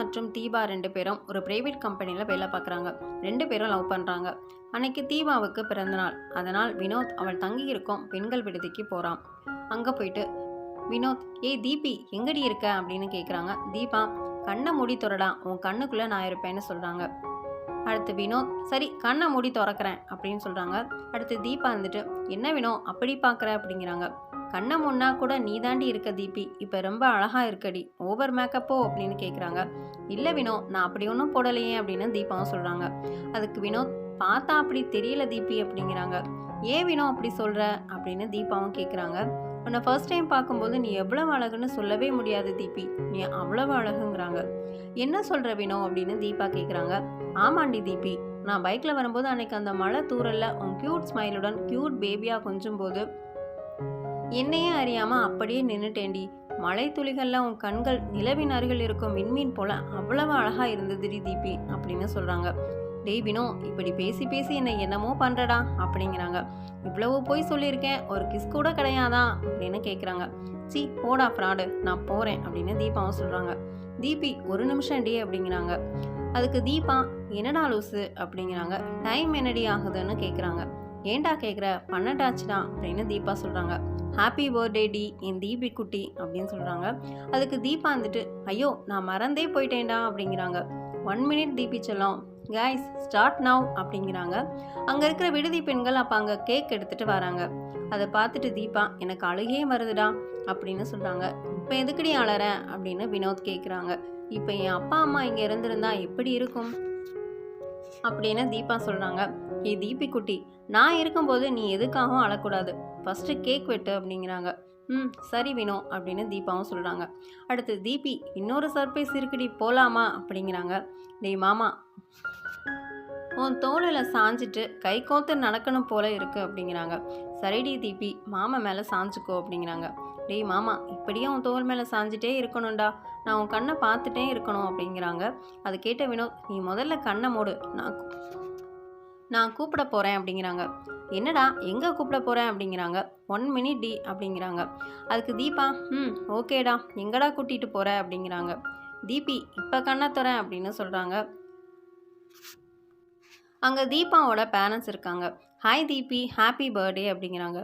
மற்றும் தீபா ரெண்டு பேரும் ஒரு பிரைவேட் கம்பெனியில் வேலை பார்க்குறாங்க. ரெண்டு பேரும் லவ் பண்ணுறாங்க அன்னைக்கு தீபாவுக்கு பிறந்தநாள் அதனால் வினோத் அவள் தங்கி இருக்கும் பெண்கள் விடுதிக்கு போகிறான் அங்கே போயிட்டு வினோத் ஏய் தீபி எங்கடி இருக்க? அப்படின்னு கேட்குறாங்க தீபா கண்ணை மூடி துறடா. உன் கண்ணுக்குள்ளே நான் இருப்பேன்னு சொல்கிறாங்க அடுத்து வினோத் சரி கண்ணை மூடி திறக்கிறேன். அப்படின்னு சொல்கிறாங்க அடுத்து தீபா வந்துட்டு என்ன வினோ அப்படி பார்க்குற? அப்படிங்கிறாங்க. கண்ணை முன்னா கூட நீ தாண்டி இருக்க தீபி. இப்போ ரொம்ப அழகாக இருக்கடி. ஓவர் மேக்கப்போ அப்படின்னு கேட்குறாங்க இல்லை வினோத் நான் அப்படி ஒன்றும் போடலையே அப்படின்னு தீபாவும் சொல்கிறாங்க அதுக்கு வினோத் பார்த்தா அப்படி தெரியல தீபி அப்படிங்கிறாங்க. ஏன் வினோத் அப்படி சொல்கிற அப்படின்னு தீபாவும் கேட்குறாங்க உன்னை ஃபர்ஸ்ட் டைம் பார்க்கும்போது நீ எவ்வளவு அழகுன்னு சொல்லவே முடியாது தீபி. நீ அவ்வளவு அழகுங்கிறாங்க. என்ன சொல்கிற வினோ அப்படின்னு தீபா கேட்குறாங்க ஆமாண்டி தீபி. நான் பைக்கில் வரும்போது அன்னைக்கு அந்த மழை தூரல்ல உன் க்யூட் ஸ்மைலுடன் க்யூட் பேபியாக கொஞ்சும் போது என்னையே அறியாமல் அப்படியே நின்றுட்டேண்டி மழை துளிகளில் உன் கண்கள் நிலவின் அருகில் இருக்கும் விண்மீன் போல அவ்வளவு அழகா இருந்ததுடி தீபி அப்படின்னு சொல்கிறாங்க டேய் இப்படி பேசி பேசி என்னை என்னமோ பண்ணுறடா அப்படிங்கிறாங்க. இவ்வளவு போய் சொல்லியிருக்கேன் ஒரு கிஸ் கூட கிடையாதா அப்படின்னு கேட்குறாங்க சி போடா ஃப்ராடு நான் போகிறேன் அப்படின்னு தீபாவும் சொல்கிறாங்க தீபி ஒரு நிமிஷம் டி அப்படிங்கிறாங்க. அதுக்கு தீபா என்னடா லூசு அப்படிங்கிறாங்க. டைம் என்னடி ஆகுதுன்னு கேட்குறாங்க ஏன்டா கேட்குற பன்னெண்டாச்சுடா அப்படின்னு தீபா சொல்கிறாங்க ஹாப்பி பர்த்டே டி என் தீபி குட்டி அப்படின்னு சொல்கிறாங்க அதுக்கு தீபா வந்துட்டு ஐயோ நான் மறந்தே போயிட்டேன்டா அப்படிங்கிறாங்க. ஒன் மினிட் தீபி செல்லம். கைஸ் ஸ்டார்ட் நவ் அப்படிங்கிறாங்க. அங்கே இருக்கிற விடுதி பெண்கள் அப்போ அங்கே கேக் எடுத்துகிட்டு வராங்க. அதை பார்த்துட்டு தீபா எனக்கு அழுகே வருதுடா அப்படின்னு சொல்கிறாங்க இப்போ எதுக்குடி அழற அப்படின்னு வினோத் கேட்குறாங்க இப்போ என் அப்பா அம்மா இங்கே இருந்திருந்தா எப்படி இருக்கும்? அப்படின்னு தீபா சொல்கிறாங்க ஏ தீபி குட்டி நான் இருக்கும்போது நீ எதுக்காகவும் அழக்கூடாது. ஃபஸ்ட்டு கேக் வெட்டு அப்படிங்கிறாங்க. ம் சரி வினோ அப்படின்னு தீபாவும் சொல்கிறாங்க அடுத்து தீபி இன்னொரு சர்ப்ரைஸ் இருக்குடி போகலாமா அப்படிங்கிறாங்க. டேய் மாமா உன் தோளில் சாஞ்சிட்டு கை கோத்து நடக்கணும் போல இருக்குது அப்படிங்கிறாங்க. சரிடி தீபி மாமா மேலே சாஞ்சுக்கோ அப்படிங்கிறாங்க. டேய் மாமா இப்படியே உன் தோல் மேலே சாஞ்சிட்டே இருக்கணும்டா. நான் உன் கண்ணை பார்த்துட்டே இருக்கணும் அப்படிங்கிறாங்க. அது கேட்ட வினோத் நீ முதல்ல கண்ணை மூடு. நான் நான் கூப்பிட போகிறேன் அப்படிங்கிறாங்க. என்னடா எங்கே கூப்பிட போகிறேன் அப்படிங்கிறாங்க. ஒன் மினிட் டி அப்படிங்கிறாங்க. அதுக்கு தீபா ம் ஓகேடா எங்கடா கூட்டிகிட்டு போகிற அப்படிங்கிறாங்க. தீபி இப்போ கண்ணை தரேன் அப்படின்னு சொல்கிறாங்க அங்கே தீபாவோட பேரண்ட்ஸ் இருக்காங்க. ஹாய் தீபி ஹாப்பி பர்த்டே அப்படிங்கிறாங்க.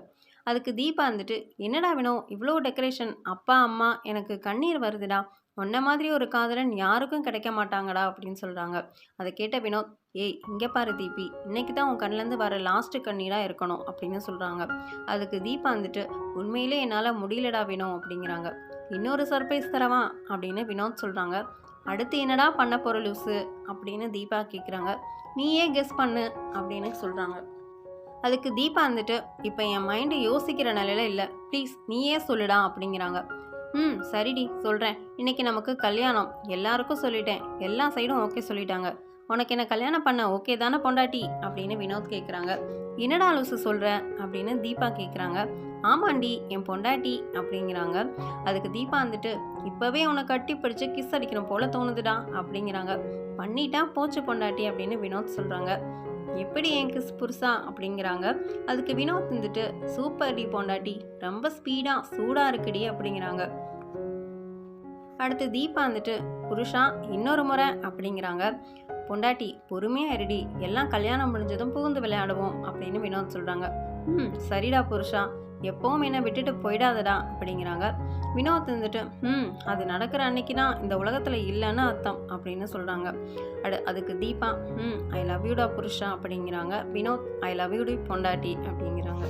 அதுக்கு தீபா வந்துட்டு என்னடா வேணும் இவ்வளோ டெக்கரேஷன் அப்பா அம்மா எனக்கு கண்ணீர் வருதுடா. உன்ன மாதிரி ஒரு காதலன் யாருக்கும் கிடைக்க மாட்டாங்கடா அப்படின்னு சொல்கிறாங்க அதை கேட்ட வினோத் ஏய் இங்கே பாரு தீபி. இன்னைக்கு தான் உன் கண்ணிலேருந்து வர லாஸ்ட்டு கண்ணீராக இருக்கணும் அப்படின்னு சொல்கிறாங்க அதுக்கு தீபா வந்துட்டு உண்மையிலே என்னால் முடியலடா வினோ அப்படிங்கிறாங்க. இன்னொரு சர்ப்ரைஸ் தரவா? அப்படின்னு வினோத் சொல்கிறாங்க அடுத்து என்னடா பண்ண போகிற லூஸு அப்படின்னு தீபா கேட்குறாங்க நீயே கெஸ் பண்ணு? அப்படின்னு சொல்கிறாங்க அதுக்கு தீபா வந்துட்டு இப்போ என் மைண்டு யோசிக்கிற நிலையில இல்லை. ப்ளீஸ் நீயே சொல்லுடா அப்படிங்கிறாங்க. ம் சரிடி சொல்கிறேன் இன்னைக்கு நமக்கு கல்யாணம். எல்லாருக்கும் சொல்லிட்டேன். எல்லா சைடும் ஓகே சொல்லிட்டாங்க. உனக்கு என்ன கல்யாணம் பண்ண ஓகே தானே பொண்டாட்டி? அப்படின்னு வினோத் கேட்குறாங்க என்னடா லூசு சொல்கிற அப்படின்னு தீபா கேட்குறாங்க ஆமாண்டி என் பொண்டாட்டி அப்படிங்கிறாங்க. அதுக்கு தீபா வந்துட்டு இப்போவே உன்னை கட்டி பிடிச்சி கிஸ் அடிக்கணும் போல தோணுதுடா அப்படிங்கிறாங்க. பண்ணிட்டா போச்சு பொண்டாட்டி அப்படின்னு வினோத் சொல்கிறாங்க எப்படி என் கிஸ் புருஷா அப்படிங்கிறாங்க. அதுக்கு வினோத் வந்துட்டு சூப்பர் டி பொண்டாட்டி ரொம்ப ஸ்பீடாக சூடாக இருக்குடி அப்படிங்கிறாங்க. அடுத்து தீபா வந்துட்டு புருஷா இன்னொரு முறை அப்படிங்கிறாங்க. பொண்டாட்டி பொறுமையாக இருடி எல்லாம் கல்யாணம் முடிஞ்சதும் புகுந்து விளையாடுவோம் அப்படின்னு வினோத் சொல்கிறாங்க ம் சரிடா புருஷா. எப்பவும் என்னை விட்டுட்டு போயிடாதடா அப்படிங்கிறாங்க. வினோத் வந்துட்டு ம் அது நடக்கிற அன்னைக்கு தான் இந்த உலகத்தில் இல்லைன்னு அர்த்தம் அப்படின்னு சொல்கிறாங்க அடு அதுக்கு தீபா ம் ஐ லவ் யூடா புருஷா அப்படிங்கிறாங்க. வினோத் ஐ லவ் யூடி பொண்டாட்டி அப்படிங்கிறாங்க.